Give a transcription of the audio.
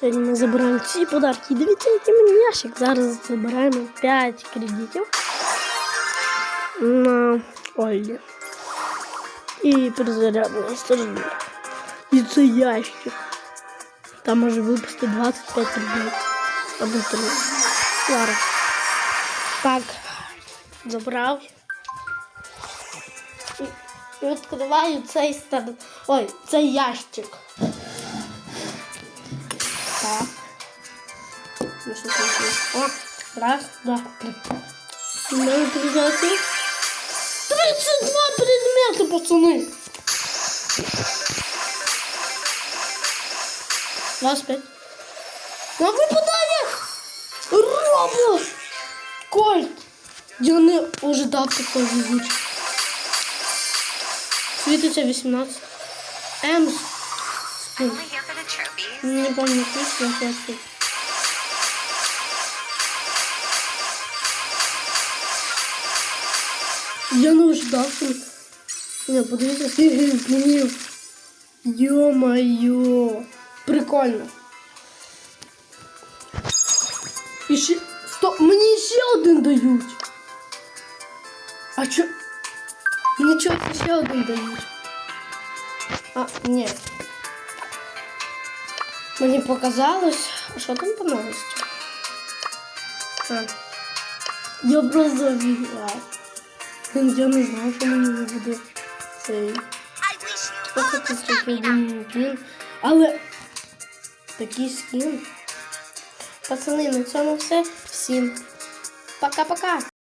Сьогодні ми забираємо ці подарки. Дивіться, який мені ящик. Зараз забираємо 5 кредитів на Олі. І перезарядний сторони. І це ящик. Там може випустити 25 рублів. Або 3. Зараз. Так. Забрав. І і відкриваю цей стар... Ой, цей ящик. Так. Ну є? О, раз, два, три. Мене предмети. 32 предмети, пацани. 25. На випадання! Робот! Кольт! Я не ожидав такого везучий. Світиться 18. М. Не помню, пісня фотки. Я не ожидав, що... Не, подивіться, скільки днів. Йо-моє. Прикольно. І ще... Стоп, мені ще один дають. А чо? Мені чого ще один дають? А, ні. Мені показалось, а що там по новості? А. Я просто офігела. Я не знав, що мені не буде цей. The такий скін. Але такий скін. Пацани, на цьому все. Всім пока-пока.